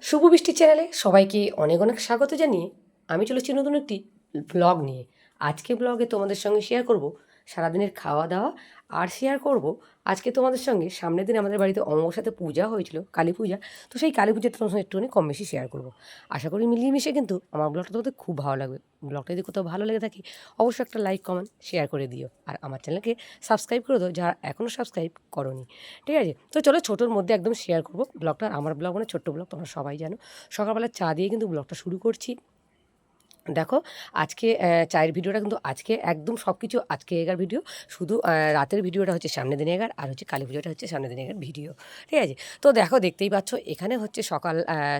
শুভ বৃষ্টি চ্যানেলে সবাইকে অনেক অনেক স্বাগত জানিয়ে আমি চলেছি নতুন একটি ব্লগ নিয়ে। আজকে ব্লগে তোমাদের সঙ্গে শেয়ার করব সারাদিনের খাওয়া দাওয়া আর শেয়ার করব। আজকে তোমাদের সঙ্গে সামনের দিন আমাদের বাড়িতে অমাবস্যাতে পূজা হয়েছিল, কালী পূজা। তো সেই কালী পূজাটা তোমার সঙ্গে একটুখানি কম বেশি শেয়ার করব। আশা করি মিলিয়ে মিশে কিন্তু আমার ব্লগটা তোমাদের খুব ভালো লাগবে। ব্লগটা যদি কোথাও ভালো লেগে থাকে, অবশ্যই একটা লাইক কমেন্ট শেয়ার করে দিও। আর আমার চ্যানেলকে সাবস্ক্রাইব করে দাও যারা এখনও সাবস্ক্রাইব করনি। ঠিক আছে? তো চলো ছোটোর মধ্যে একদম শেয়ার করব ব্লগটা আমার ব্লগ মানে ছোট্ট ব্লগ তোমরা সবাই জানো। সকালবেলা চা দিয়ে কিন্তু ব্লগটা শুরু করছি। দেখো, আজকে চায়ের ভিডিওটা কিন্তু আজকে একদম সব কিছু আজকে এগার ভিডিও। শুধু রাতের ভিডিওটা হচ্ছে সামনে দিনে এগার, আর হচ্ছে কালী পুজোটা হচ্ছে সামনে দিনে এগার ভিডিও। ঠিক আছে? তো দেখো, দেখতেই পাচ্ছ, এখানে হচ্ছে সকাল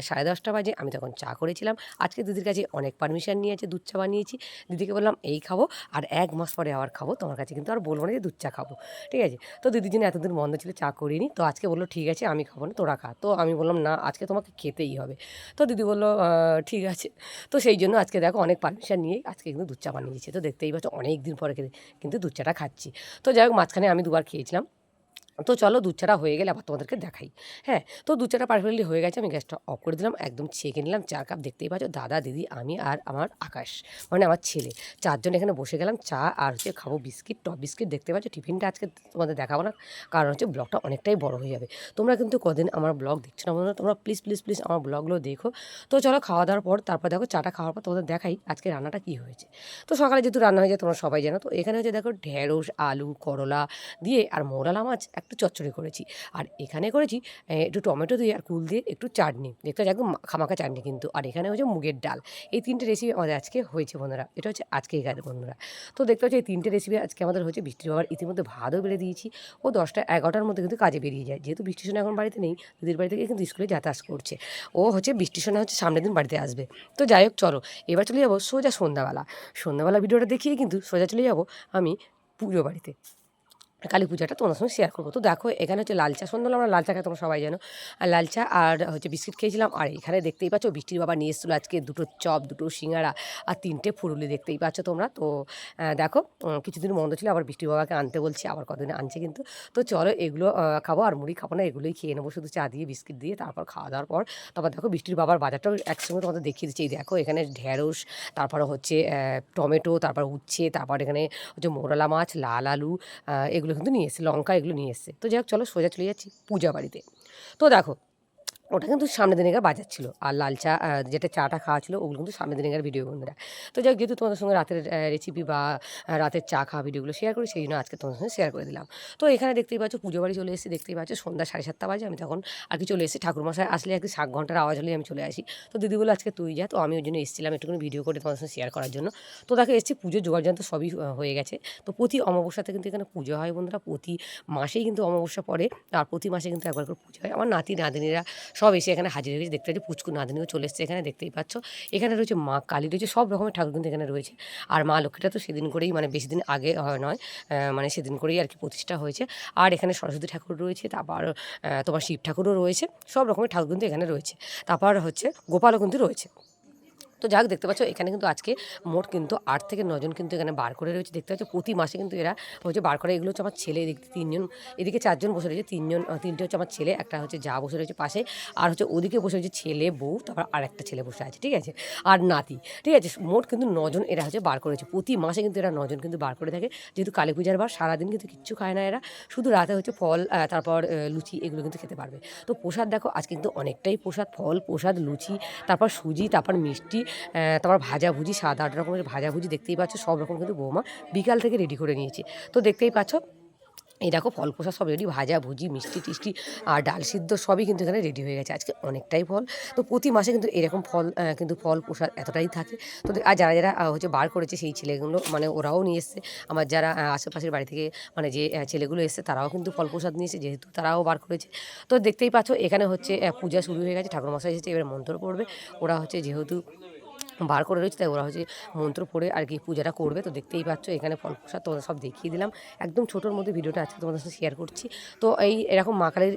সাড়ে দশটা বাজে, আমি তখন চা করেছিলাম। আজকে দিদির কাছে অনেক পারমিশন নিয়েছে, দুধ চা বানিয়েছি। দিদিকে বললাম, এই খাব, আর এক মাস পরে আবার খাব, তোমার কাছে কিন্তু আর বলব না যে দুধ চা খাব। ঠিক আছে? তো দিদির জন্য এতদিন বন্ধ ছিল, চা করিনি। তো আজকে বলল, ঠিক আছে, আমি খাব না, তোরা খা। তো আমি বললাম, না, আজকে তোমাকে খেতেই হবে। তো দিদি বলল ঠিক আছে। তো সেই জন্য আজকে দেখো অনেক পারমিশন নিয়ে আজকে কিন্তু দুধ চা বানিয়েছি তো দেখতেই পাচ্ছ অনেক দিন পরে কিন্তু দুধ চাটা খাচ্ছি। তো যাই হোক, মাঝখানে আমি দুবার খেয়েছিলাম। তো চলো দুধ হয়ে গেলে আবার তোমাদেরকে দেখাই। হ্যাঁ তো দুধ চাটা পারফেক্টলি হয়ে গেছে, আমি গ্যাসটা অফ করে দিলাম, একদম ছেঁকে নিলাম, চার কাপ দেখতেই পাচ্ছ, দাদা, দিদি, আমি আর আমার আকাশ মানে আমার ছেলে। চারজন এখানে বসে গেলাম, চা আর হচ্ছে খাব বিস্কিট টপ বিস্কিট, দেখতে পাচ্ছ, টিফিনটা আজকে তোমাদের দেখাবো না, কারণ হচ্ছে ব্লগটা অনেকটাই বড় হয়ে যাবে। তোমরা কিন্তু কদিন আমার ব্লগ দেখছ না বন্ধুরা, তোমরা প্লিজ প্লিজ প্লিজ আমার ব্লগগুলো দেখো। তো চলো খাওয়া দাওয়ার পর, তারপর দেখো চাটা খাওয়ার পর তোমাদের দেখাই আজকে রান্নাটা কী হয়েছে। তো সকালে যেহেতু রান্না হয়ে যায়, তোমরা সবাই জানো, তো এখানে হচ্ছে দেখো ঢেঁড়স, আলু, করলা দিয়ে আর মোরালা মাছ একটু চচ্চড়ি করেছি। আর এখানে করেছি একটু টমেটো দিয়ে আর কুল দিয়ে একটু চাটনি। দেখতে পাচ্ছ একদম খামাকা চাটনি কিন্তু। আর এখানে হচ্ছে মুগের ডাল। এই তিনটে রেসিপি আমাদের আজকে হয়েছে বন্ধুরা। এটা হচ্ছে আজকে এগারো বন্ধুরা। তো দেখতে পাচ্ছি এই তিনটে রেসিপি আজকে আমাদের হচ্ছে বৃষ্টির বাবার ইতিমধ্যে ভাতও বেড়ে দিয়েছি। ও দশটা এগারোটার মধ্যে কিন্তু কাজে বেরিয়ে যায়। যেহেতু বৃষ্টির সময় এখন বাড়িতে নেই দিদির বাড়ি থেকে কিন্তু স্কুলে যাতায়াত করছে। ও হচ্ছে বৃষ্টির সময় হচ্ছে সামনের দিন বাড়িতে আসবে। তো যাই হোক, চলো, এবার চলে যাব সোজা সন্ধ্যাবেলা। সন্ধ্যাবেলা ভিডিওটা দেখিয়ে কিন্তু সোজা চলে যাব আমি পুজো বাড়িতে। কালী পূজাটা তোমার সঙ্গে শেয়ার করব। তো দেখো এখানে হচ্ছে লাল চা সন্ধ্যাবেলা আমরা লাল চা খাই তোমরা সবাই জানো। আর লাল চা আর হচ্ছে বিস্কিট খেয়েছিলাম। আর এখানে দেখতেই পাচ্ছ বৃষ্টির বাবা নিয়ে এসেছিল আজকে দুটো চপ দুটো সিঙ্গারা আর তিনটে ফুরুলি দেখতেই পাচ্ছ তোমরা। তো দেখো কিছুদিন বন্ধ ছিল আবার বৃষ্টির বাবাকে আনতে বলছি আবার কদিন আনছে কিন্তু। তো চলো এগুলো খাব আর মুড়ি খাব না এগুলোই খেয়ে নেব শুধু চা দিয়ে বিস্কিট দিয়ে তারপর খাওয়া দাওয়ার পর। তারপর দেখো বৃষ্টির বাবার বাজারটাও একসঙ্গে তোমাদের দেখিয়ে দিচ্ছি। দেখো এখানে ঢেঁড়স তারপরে হচ্ছে টমেটো তারপর উচ্ছে তারপর এখানে হচ্ছে মোরলা মাছ লাল আলু আহ, এগুলো কিন্তু নিয়ে এসছে লঙ্কা এগুলো নিয়ে এসছে তো যাই হোক, চলো সোজা চলে যাচ্ছি পূজা বাড়িতে। তো দেখো ওটা কিন্তু সামনে দিনেকার বাজার ছিল আর লাল চা যেটা চাটা খাওয়া ছিল ওগুলো কিন্তু সামনে দিনেকার ভিডিও বন্ধুরা। তো যাই যেহেতু তোমাদের সঙ্গে রাতের রেসিপি বা রাতের চা খাওয়া ভিডিওগুলো শেয়ার করি, সেই জন্য আজকে তোমাদের সঙ্গে শেয়ার করে দিলাম। তো এখানে দেখতেই পাচ্ছ, পুজো বাড়ি চলে এসেছি, দেখতেই পাচ্ছ, সন্ধ্যা সাড়ে সাতটা বাজে, আমি তখন আর কি চলে এসেছি। ঠাকুরমশাই আসলে আর কি শাক ঘণ্টার আওয়াজ হলেই আমি চলে আসি। তো দিদি বলে আজকে তুই যা। তো আমি ওই জন্য এসেছিলাম একটুখানি ভিডিও করে তোমাদের সঙ্গে শেয়ার করার জন্য। তো দেখো, এসেছি পুজোর জোগাড় যন্ত্র সবই হয়ে গেছে। তো প্রতি অমাবস্যাতে কিন্তু এখানে পুজো হয় বন্ধুরা। প্রতি মাসেই কিন্তু অমাবস্যা পড়ে, আর প্রতি মাসে কিন্তু একবার করে পুজো হয়। আমার নাতি, নাতনিরা সব এসে এখানে হাজির হয়ে গেছে দেখতে পাচ্ছি পুচকু নাদিনীও চলে এসছে এখানে, দেখতেই পাচ্ছ। এখানে রয়েছে মা কালী, রয়েছে সব রকমের ঠাকুর কিন্তু এখানে রয়েছে। আর মা লক্ষ্মীটা তো সেদিন করেই মানে বেশি দিন আগে হয় নয় মানে সেদিন করেই আর কি প্রতিষ্ঠা হয়েছে। আর এখানে সরস্বতী ঠাকুর রয়েছে, তারপর তোমার শিব ঠাকুরও রয়েছে। সব রকমের ঠাকুর কিন্তু এখানে রয়েছে। তারপর হচ্ছে গোপালও কিন্তু রয়েছে। তো যাক, দেখতে পাচ্ছ, এখানে কিন্তু আজকে মোট কিন্তু আট থেকে নজন কিন্তু এখানে বার করে রয়েছে। দেখতে পাচ্ছ, প্রতি মাসে কিন্তু এরা হচ্ছে বার করে। এগুলো হচ্ছে আমার ছেলে, এদিকে তিনজন, এদিকে চারজন বসে রয়েছে। তিনজন তিনটে হচ্ছে আমার ছেলে, একটা হচ্ছে যা বসে রয়েছে পাশে, আর হচ্ছে ওদিকে বসে রয়েছে ছেলে, বউ, তারপর আর একটা ছেলে বসে আছে, ঠিক আছে? আর নাতি, ঠিক আছে? মোট কিন্তু নজন এরা হচ্ছে বার করেছে প্রতি মাসে কিন্তু এরা নজন কিন্তু বার করে থাকে। যেহেতু কালী পূজার বার, সারাদিন কিন্তু কিচ্ছু খায় না এরা। শুধু রাতে হচ্ছে ফল তারপর লুচি এগুলো কিন্তু খেতে পারবে। তো প্রসাদ দেখো আজকে কিন্তু অনেকটাই প্রসাদ। ফল, প্রসাদ, লুচি, তারপর সুজি, তারপর মিষ্টি তারপর ভাজাভুজি, সাত আট রকমের ভাজাভুজি দেখতেই পাচ্ছ, সব রকম কিন্তু বৌমা বিকাল থেকে রেডি করে নিয়েছে। তো দেখতেই পাচ্ছ, এই দেখো ফল প্রসাদ সব রেডি ভাজা ভুজি মিষ্টি টিষ্টি আর ডাল সিদ্ধ সবই কিন্তু এখানে রেডি হয়ে গেছে। আজকে অনেকটাই ফল। তো প্রতি মাসে কিন্তু এরকম ফল কিন্তু ফল প্রসাদ এতটাই থাকে। তো আর যারা যারা হচ্ছে বার করেছে সেই ছেলেগুলো মানে ওরাও নিয়ে এসছে। আমার যারা আশেপাশের বাড়ি থেকে মানে যে ছেলেগুলো এসছে তারাও কিন্তু ফল প্রসাদ নিয়েছে, যেহেতু তারাও বার করেছে। তো দেখতেই পাচ্ছ, এখানে হচ্ছে পূজা শুরু হয়ে গেছে ঠাকুর মশাই এসেছে, এবার মন্ত্র পড়বে। ওরা হচ্ছে যেহেতু বার করে রয়েছে, তাই ওরা হচ্ছে মন্ত্র পড়ে আর কি পূজাটা করবে। তো দেখতেই পাচ্ছ, এখানে ফল প্রসাদ তোমাদের সব দেখিয়ে দিলাম। একদম ছোটোর মধ্যে ভিডিওটা আজকে তোমাদের সাথে শেয়ার করছি। তো এই এরকম মা কালীর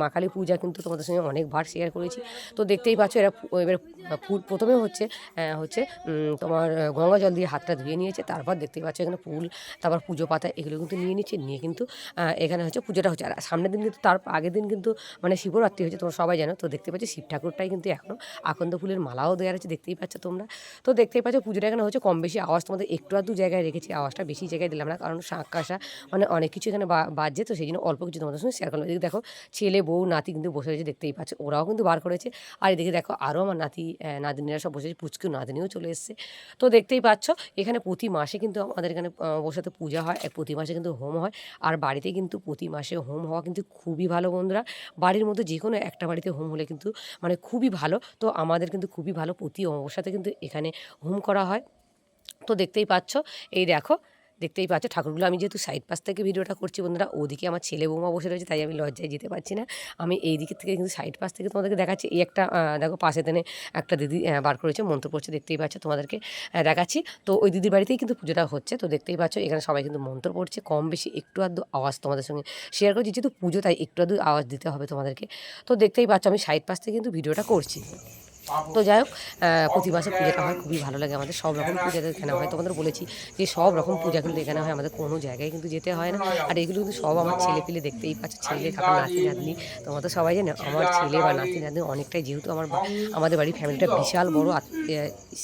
মা কালী পূজা কিন্তু তোমাদের সঙ্গে অনেকবার শেয়ার করেছি। তো দেখতেই পাচ্ছ, এরা এবার প্রথমে হচ্ছে হচ্ছে তোমার গঙ্গা জল দিয়ে হাতটা ধুয়ে নিয়েছে। তারপর দেখতেই পাচ্ছ, এখানে ফুল, তারপর পুজো পাতা এগুলো কিন্তু নিয়ে নিচ্ছে, নিয়ে কিন্তু এখানে হচ্ছে পুজোটা হচ্ছে। আর সামনের দিন কিন্তু, তার আগের দিন কিন্তু মানে শিবরাত্রি হচ্ছে তোমরা সবাই জানো। তো দেখতে পাচ্ছ, শিব ঠাকুরটাই কিন্তু এখনও আকন্দ ফুলের মালাও দেওয়া আছে দেখতেই পাচ্ছ তোমরা। তো দেখতেই পাচ্ছ পুজোটা এখানে হচ্ছে কম বেশি আওয়াজ তোমাদের একটু আধটু জায়গায় রেখেছি আওয়াজটা বেশি জায়গায় দিলাম না কারণ শাঁখ কাশা মানে অনেক কিছু এখানে বাজছে তো সেই জন্য অল্প কিছু তোমাদের সঙ্গে শেয়ার করলাম। এদিকে দেখো ছেলে বউ নাতি কিন্তু বসে রয়েছে দেখতেই পাচ্ছ ওরাও কিন্তু বার করেছে। আর এদিকে দেখো আরও আমার নাতি আহ, নাতনিরা সব বসেছে পুচকিও নাতনিও চলে এসছে। তো দেখতেই পাচ্ছ এখানে প্রতি মাসে কিন্তু আমাদের এখানে বসাতে পূজা হয় প্রতি মাসে কিন্তু হোম হয়। আর বাড়িতে কিন্তু প্রতি মাসে হোম হওয়া কিন্তু খুবই ভালো বন্ধুরা। বাড়ির মধ্যে যে কোনো একটা বাড়িতে হোম হলে কিন্তু মানে খুবই ভালো। তো আমাদের কিন্তু খুবই ভালো প্রতি অমাবস্যাতে কিন্তু এখানে হোম করা হয়। তো দেখতেই পাচ্ছ, এই দেখো, দেখতেই পাচ্ছ ঠাকুরগুলো। আমি যেহেতু সাইড পাশ থেকে ভিডিওটা করছি বন্ধুরা, ওদিকে আমার ছেলে বৌমা বসে রয়েছে, তাই আমি লজ্জায় যেতে পারছি না। আমি এই দিকের থেকে কিন্তু সাইড পাশ থেকে তোমাদেরকে দেখাচ্ছি। এই একটা দেখো পাশে তেনে একটা দিদি বার করেছে, মন্ত্র পড়ছে, দেখতেই পাচ্ছ তোমাদেরকে দেখাচ্ছি। তো ওই দিদির বাড়িতেই কিন্তু পুজোটা হচ্ছে। তো দেখতেই পাচ্ছ এখানে সবাই কিন্তু মন্ত্র পড়ছে, কম বেশি একটু আধটু আওয়াজ তোমাদের সঙ্গে শেয়ার করছি। যেহেতু পুজো, তাই একটু আধটু আওয়াজ দিতে হবে তোমাদেরকে। তো দেখতেই পাচ্ছ আমি সাইড পাশ থেকে কিন্তু ভিডিওটা করছি। তো যাই হোক প্রতি মাসে পূজাটা হয়, খুবই ভালো লাগে আমাদের। সব রকম পূজা এখানে হয়। তোমাদের বলেছি যে সব রকম পূজা কিন্তু এখানে হয়। আমাদের কোনো জায়গায় কিন্তু যেতে হয় না। আর এগুলো কিন্তু সব আমার ছেলে পিলে দেখতেই পাচ্ছে। ছেলে থাকা নাতি, নাতনি। তোমরা তো সবাই জানো, আমার ছেলে বা নাতি, নাতনি অনেকটাই যেহেতু আমার আমাদের বাড়ির ফ্যামিলিটা বিশাল বড়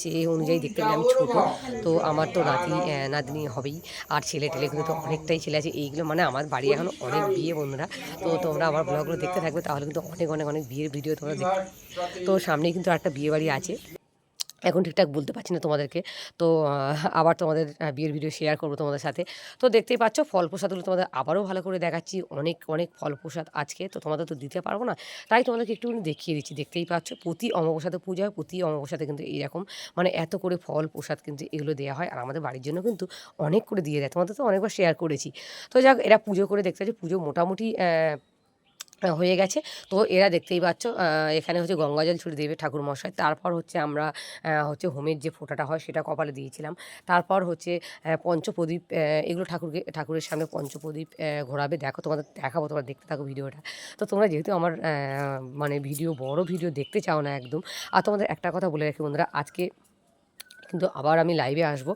সেই অনুযায়ী দেখতে গেলে আমি ছোটো। তো আমার তো নাতি নাতনি হবেই। আর ছেলে টেলে কিন্তু তো অনেকটাই ছেলে আছে। এইগুলো মানে আমার বাড়ি এখন অনেক বিয়ে বন্ধুরা। তো তোমরা আমার ব্লগগুলো দেখতে থাকবে, তাহলে কিন্তু অনেক অনেক অনেক বিয়ের ভিডিও তোমরা দেখতে তো সামনেই কিন্তু একটা বিয়ে বাড়ি আছে। এখন ঠিকঠাক বলতে পারছি না তোমাদেরকে। তো আবার তোমাদের বিয়ের ভিডিও শেয়ার করব তোমাদের সাথে। তো দেখতেই পাচ্ছ, ফল প্রসাদগুলো তোমাদের আবারও ভালো করে দেখাচ্ছি। অনেক অনেক ফল প্রসাদ আজকে, তো তোমাদের তো দিতে পারব না। তাই তোমাদেরকে একটুখানি দেখিয়ে দিচ্ছি। দেখতেই পাচ্ছ, প্রতি অমাবস্যাতে পূজা হয় প্রতি অমাবস্যাতে কিন্তু এইরকম। মানে এত করে ফল প্রসাদ কিন্তু এগুলো দেওয়া হয়। আর আমাদের বাড়ির জন্য কিন্তু অনেক করে দিয়ে দেয়। তোমাদের তো অনেকবার শেয়ার করেছি। তো যাক, এরা পুজো করে দেখতে পাচ্ছি, পুজো মোটামুটি হয়ে গেছে। তো এরা দেখতেই পাচ্ছ এখানে হচ্ছে গঙ্গাজল ছুটে দেবে ঠাকুর মশাই। তারপর হচ্ছে আমরা হচ্ছে হোমের যে ফোঁটাটা হয় সেটা কপালে দিয়েছিলাম। তারপর হচ্ছে পঞ্চপ্রদীপ এগুলো ঠাকুরকে, ঠাকুরের সামনে পঞ্চপ্রদীপ ঘোরাবে। দেখো, তোমাদের দেখাবো, তোমরা দেখতে থাকো ভিডিওটা। তো তোমরা যেহেতু আমার মানে ভিডিও, বড় ভিডিও দেখতে চাও না একদম, আর তোমাদের একটা কথা বলে রাখি বন্ধুরা, আজকে কিন্তু আবার আমি লাইভে আসব।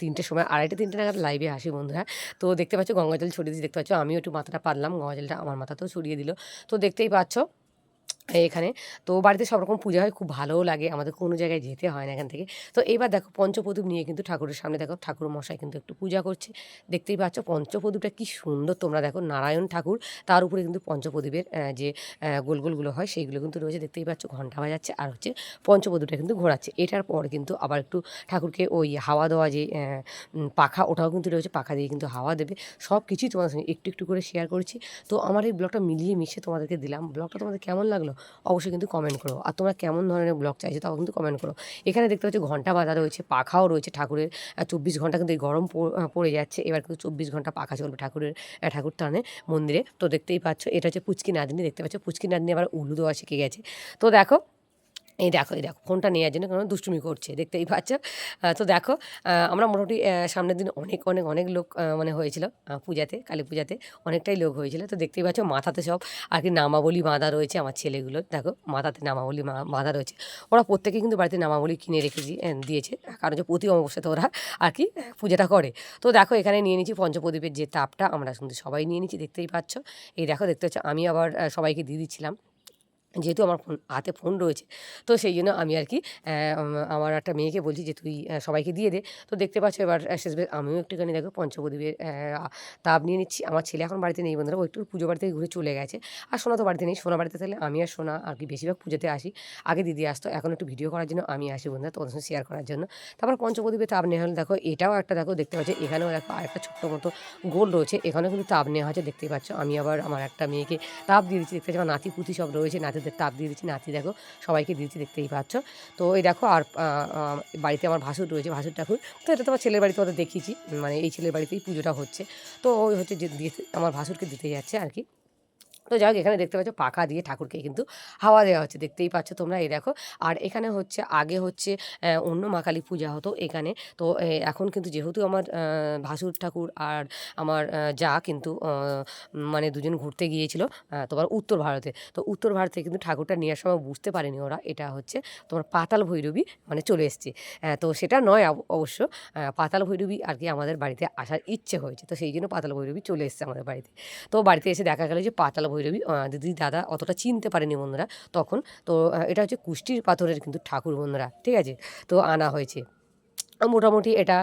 তিনটে তিনটের সময়, আড়াইটে, তিনটে নাগাদ লাইভে আসি বন্ধুরা। তো দেখতে পাচ্ছ গঙ্গা জল ছড়িয়ে দিচ্ছি দেখতে পাচ্ছ? আমিও একটু মাথাটা পারলাম গঙ্গা জলটা আমার মাথাতেও ছড়িয়ে দিল। তো দেখতেই পাচ্ছ এখানে। তো বাড়িতে সব রকম পূজা হয় খুব ভালোও লাগে। আমাদের কোনো জায়গায় যেতে হয় না এখান থেকে। তো এবার দেখো পঞ্চপ্রদীপ নিয়ে কিন্তু ঠাকুরের সামনে দেখো ঠাকুর মশাই কিন্তু একটু পূজা করছে। দেখতেই পাচ্ছ পঞ্চপ্রদীপটা কি সুন্দর। তোমরা দেখো নারায়ণ ঠাকুর তার উপরে কিন্তু পঞ্চপ্রদীপের যে আহ, গোল গোলগুলো হয় সেইগুলো কিন্তু রয়েছে। দেখতেই পাচ্ছ ঘণ্টা বাজাচ্ছে আর হচ্ছে পঞ্চপ্রদীপটা কিন্তু ঘোরাচ্ছে। এটার পর কিন্তু আবার একটু ঠাকুরকে ওই হাওয়া দেওয়া যে পাখা ওটাও কিন্তু রয়েছে পাখা দিয়ে কিন্তু হাওয়া দেবে। সব কিছুই তোমাদের সঙ্গে একটু একটু করে শেয়ার করছি। তো আমার এই ব্লগটা মিলিয়ে মিশে তোমাদেরকে দিলাম। ব্লগটা তোমাদের কেমন লাগল? অবশ্যই কিন্তু কমেন্ট করো। আর তোমরা কেমন ধরনের ব্লগ চাইছো তাও কিন্তু কমেন্ট করো। এখানে দেখতে পাচ্ছি ঘণ্টা বাঁধা রয়েছে, পাখাও রয়েছে ঠাকুরের। চব্বিশ ঘণ্টা কিন্তু এই গরম পড়ে যাচ্ছে। এবার কিন্তু চব্বিশ ঘণ্টা পাখা চলবে ঠাকুরের ঠাকুর টানে মন্দিরে। তো দেখতেই পাচ্ছ, এটা হচ্ছে পুচকি নাদিনী দেখতে পাচ্ছ পুচকি নাদিনী আবার উলু দেওয়া শিখে গেছে। তো দেখো এই দেখো এই দেখো, ফোনটা নেওয়ার জন্য কারণ দুষ্টুমি করছে, দেখতেই পাচ্ছ? তো দেখো আমরা মোটামুটি সামনের দিন অনেক অনেক অনেক লোক মানে হয়েছিল পূজাতে, কালী পূজাতে, অনেকটাই লোক হয়েছিল। তো দেখতেই পাচ্ছ, মাথাতে সব, আর কি নামাবলি বাঁধা রয়েছে আমার ছেলেগুলো। দেখো, মাথাতে নামাবলি বাঁধা রয়েছে। ওরা প্রত্যেকেই কিন্তু বাড়িতে নামাবলি কিনে রেখে দিয়েছে, কারণ হচ্ছে প্রতি অমাবস্যাতে ওরা আর কি পূজাটা করে। তো দেখো, এখানে নিয়ে নিচ্ছি পঞ্চপ্রদীপের যে তাপটা, আমরা কিন্তু সবাই নিয়ে নিচ্ছি দেখতেই পাচ্ছ। এই দেখো, দেখতে পাচ্ছ, আমি আবার সবাইকে দিয়ে দিচ্ছিলাম। যেহেতু আমার ফোন, হাতে ফোন রয়েছে। তো সেই জন্য আমি আর কি আমার একটা মেয়েকে বলছি যে তুই সবাইকে দিয়ে দে। তো দেখতে পাচ্ছ এবার শেষ শেষবে আমিও একটুখানি দেখো পঞ্চপ্রদীপের তাপ নিয়ে নিচ্ছি। আমার ছেলে এখন বাড়িতে নেই বন্ধুরা, ও একটু পুজো বাড়ি থেকে ঘুরে চলে গেছে। আর সোনা তো বাড়িতে নেই, সোনা বাড়িতে থাকলে আমি আর সোনা আর কি বেশিরভাগ পুজোতে আসি। আগে দিদি আসতো, এখন একটু ভিডিও করার জন্য আমি আসি বন্ধুরা তোমাদের সঙ্গে শেয়ার করার জন্য। তারপর পঞ্চপ্রদীপে তাপ নেওয়া হলে। দেখো এটাও একটা, দেখো দেখতে পাচ্ছ, এখানেও দেখো আরেকটা ছোট্ট মতো গোল রয়েছে। এখানেও কিন্তু তাপ নেওয়া হয়েছে, দেখতেই পাচ্ছ। আমি আবার আমার একটা মেয়েকে তাপ দিয়ে দিচ্ছি, দেখতে পাচ্ছ আমার নাতি পুঁতি সব রয়েছে নাতিদের তাপ দিয়ে দিচ্ছি, নাতি দেখো, সবাইকে দিয়েছি দেখতেই পাচ্ছ। তো এই দেখো, আর বাড়িতে আমার ভাসুর রয়েছে, ভাসুর ঠাকুর। তো এটা তোমার ছেলের বাড়িতে ওদের দেখিয়েছি মানে এই ছেলের বাড়িতেই পুজোটা হচ্ছে। তো ওই হচ্ছে যে আমার ভাসুরকে দিতে যাচ্ছে আর কি। তো যাই হোক, এখানে দেখতে পাচ্ছ পাখা দিয়ে ঠাকুরকে কিন্তু হাওয়া দেওয়া হচ্ছে। দেখতেই পাচ্ছ তোমরা, এই দেখো। আর এখানে হচ্ছে, আগে হচ্ছে অন্য মা কালী পূজা হতো এখানে। তো এখন কিন্তু যেহেতু আমার ভাসুর ঠাকুর আর আমার যা কিন্তু মানে দুজন ঘুরতে গিয়েছিল তোমার উত্তর ভারতে। তো উত্তর ভারতে কিন্তু ঠাকুরটা নেওয়ার সময় বুঝতে পারেনি ওরা। এটা হচ্ছে তোমার পাতাল ভৈরবী মানে চলে এসছে। তো সেটা নয় অব- অবশ্য পাতাল ভৈরবী আর কি আমাদের বাড়িতে আসার ইচ্ছে হয়েছে। তো সেই জন্য পাতাল ভৈরবী চলে এসছে আমাদের বাড়িতে। তো বাড়িতে এসে দেখা গেল যে পাতাল ভৈরবী দিদি দাদা অতটা চিনতে পারেনি বন্ধুরা, তখন তো এটা হচ্ছে কুষ্টির পাথরের কিন্তু ঠাকুর বন্ধুরা, ঠিক আছে? তো আনা হয়েছে। মোটামুটি এটা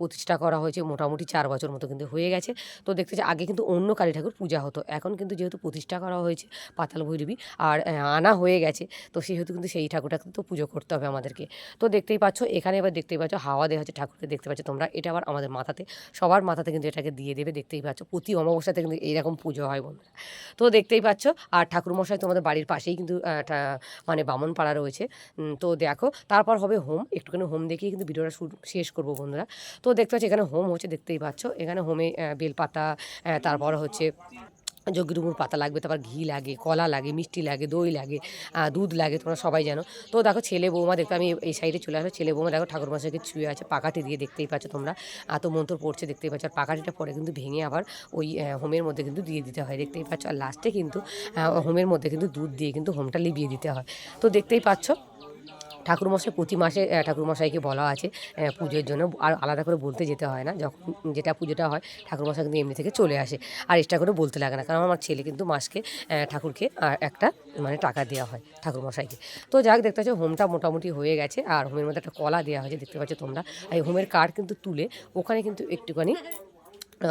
প্রতিষ্ঠা করা হয়েছে মোটামুটি চার বছর মতো কিন্তু হয়ে গেছে। তো দেখতে আগে কিন্তু অন্য কালী ঠাকুর পূজা হতো। এখন কিন্তু যেহেতু প্রতিষ্ঠা করা হয়েছে পাতাল ভৈরবী আর আনা হয়ে গেছে, তো সেহেতু কিন্তু সেই ঠাকুরটা কিন্তু পুজো করতে হবে আমাদেরকে। তো দেখতেই পাচ্ছ, এখানে এবার দেখতেই পাচ্ছ, হাওয়া দেওয়া হচ্ছে ঠাকুরকে দেখতে পাচ্ছ তোমরা। এটা আবার আমাদের মাথাতে, সবার মাথাতে কিন্তু এটাকে দিয়ে দেবে। দেখতেই পাচ্ছ, প্রতি অমাবস্যাতে কিন্তু এইরকম পুজো হয় বন্ধুরা। তো দেখতেই পাচ্ছ, আর ঠাকুরমশাই তোমাদের বাড়ির পাশেই কিন্তু মানে বামন পাড়া রয়েছে তো দেখো, তারপর হবে হোম। একটুখানি হোম দেখিয়ে কিন্তু ভিডিওটা শুরু শেষ করব বন্ধুরা। তো দেখতে পাচ্ছ এখানে হোম হচ্ছে, দেখতেই পাচ্ছ। এখানে হোমে বেলপাতা তারপর হচ্ছে যোগিরুমুর পাতা লাগবে, তারপর ঘি লাগে, কলা লাগে, মিষ্টি লাগে, দই লাগে দুধ লাগে, তোমরা সবাই জানো। তো দেখো ছেলে বৌমা, দেখতে আমি এই সাইডে চলে আসব। ছেলে বৌমা দেখো ঠাকুর মশাইকে ছুঁয়ে আছে পাকাটি দিয়ে দেখতেই পাচ্ছ তোমরা। এত মন্ত্র পড়ছে, দেখতেই পাচ্ছ। আর পাকাটিটা পরে কিন্তু ভেঙে আবার ওই হোমের মধ্যে কিন্তু দিয়ে দিতে হয়, দেখতেই পাচ্ছ। আর লাস্টে কিন্তু হোমের মধ্যে কিন্তু দুধ দিয়ে কিন্তু হোমটা লিবিয়ে দিতে হয়। তো দেখতেই পাচ্ছ ঠাকুরমশাই প্রতি মাসে ঠাকুরমশাইকে বলা আছে পুজোর জন্য, আর আলাদা করে বলতে যেতে হয় না। যখন যেটা পুজোটা হয়, ঠাকুরমশাই কিন্তু এমনি থেকে চলে আসে। আর এক্সট্রা করে বলতে লাগে না, কারণ আমার ছেলে কিন্তু মাসকে ঠাকুরকে একটা মানে টাকা দেওয়া হয় ঠাকুরমশাইকে। তো যাক, দেখতে পাচ্ছ, হোমটা মোটামুটি হয়ে গেছে, আর হোমের মধ্যে একটা কলা দেওয়া হয়েছে, দেখতে পাচ্ছ তোমরা। এই হোমের কার্ড কিন্তু তুলে, ওখানে কিন্তু একটুখানি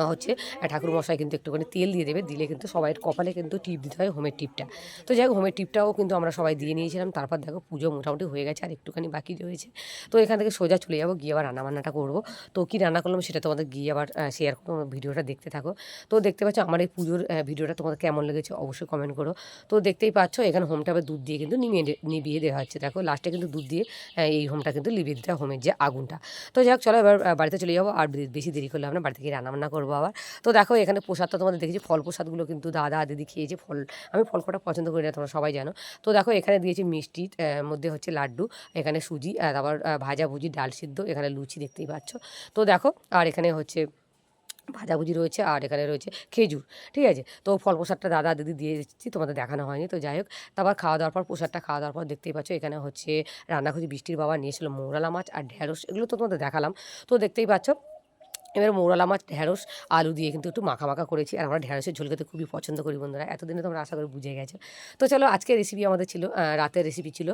হচ্ছে ঠাকুর মশাই কিন্তু একটুখানি তেল দিয়ে দেবে, দিলে কিন্তু সবাই কপালে কিন্তু টিপ দিতে হয় হোমের টিপটা। তো যাই হোক, হোমের টিপটাও কিন্তু আমরা সবাই দিয়ে নিয়েছিলাম, তারপর দেখো পুজো মোটামুটি হয়ে গেছে, আর একটুখানি বাকি রয়েছে। তো এখান থেকে সোজা চলে যাব, গিয়ে আবার রান্নাবান্নাটা করব। তো কী রান্না করলাম সেটা তোমাদের গিয়ে আবার শেয়ার করব ভিডিওটা দেখতে থাকো। তো দেখতে পাচ্ছ আমার এই পুজোর ভিডিওটা তোমাদের কেমন লেগেছে অবশ্যই কমেন্ট করো। তো দেখতেই পাচ্ছ এখানে হোমটা আবার দুধ দিয়ে কিন্তু নিভিয়ে দে- নিভিয়ে দেওয়া হচ্ছে। দেখো লাস্টে কিন্তু দুধ দিয়ে এই হোমটা কিন্তু লিভিয়ে দিতে হোমের যে আগুনটা। তো যাই হোক, চলো এবার বাড়িতে চলে যাব, আর বেশি দেরি করলে আমরা বাড়িতে গিয়ে রান্নাবান্না করব আবার। তো দেখো এখানে প্রসাদটা তোমাদের দেখেছি ফল প্রসাদগুলো কিন্তু দাদা দিদি খেয়েছে। ফল আমি ফল কটা পছন্দ করি না তোমরা সবাই জানো। তো দেখো এখানে দিয়েছি মিষ্টি মধ্যে হচ্ছে লাড্ডু এখানে সুজি আর আবার আহ, ভাজা ভুজি ডাল সিদ্ধ এখানে লুচি দেখতেই পাচ্ছ। তো দেখো আর এখানে হচ্ছে ভাজাভুজি রয়েছে আর এখানে রয়েছে খেজুর ঠিক আছে? তো ফল প্রসাদটা দাদা দিদি দিয়ে দিচ্ছি তোমাদের দেখানো হয়নি তো যাই হোক। তারপর খাওয়া দাওয়ার পর প্রসাদটা খাওয়া দাওয়ার পর দেখতেই পাচ্ছ এখানে হচ্ছে রান্না খুঁজি বৃষ্টির বাবা নিয়েছিল মৌরালা মাছ আর ঢ্যাঁড়স এগুলো তো তোমাদের দেখালাম। তো দেখতেই পাচ্ছ এবার মৌরালা মাছ ঢ্যাঁড়স আলু দিয়ে কিন্তু একটু মাখা মাখা করেছি। আর আমরা ঢ্যাঁড়সের ঝোল খেতে খুবই পছন্দ করি বন্ধুরা। এতদিনে তোমরা আশা করি বুঝে গেছো। তো চলো, আজকের রেসিপি আমাদের ছিল রাতের রেসিপি ছিল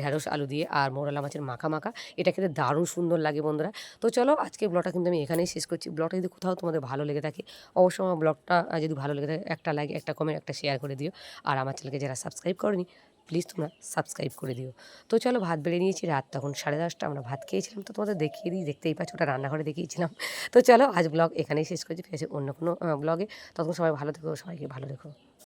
ঢ্যাঁড়স আলু দিয়ে আর মৌরালা মাছের মাখা মাখা। এটা খেতে দারুণ সুন্দর লাগে বন্ধুরা। তো চলো, আজকে ব্লগটা কিন্তু আমি এখানেই শেষ করছি। ব্লগটা যদি কোথাও তোমাদের ভালো লেগে থাকে, অবশ্যই আমার ব্লগটা যদি ভালো লেগে থাকে, একটা লাইক একটা কমেন্ট একটা শেয়ার করে দিও। আর আমার চ্যানেলকে যারা সাবস্ক্রাইব করনি প্লিজ তোমরা সাবস্ক্রাইব করে দিও। তো চলো ভাত বেড়ে নিয়েছি, রাত তখন সাড়ে দশটা, আমরা ভাত খেয়েছিলাম। তো তোমাদের দেখিয়ে দিই, দেখতেই পাচ্ছ ওটা রান্নাঘরে দেখিয়েছিলাম। তো চলো আজ ব্লগ এখানেই শেষ করেছি ফিরেছি অন্য কোনো ব্লগে। তখন সবাই ভালো থেকো, সবাইকে ভালো রেখো।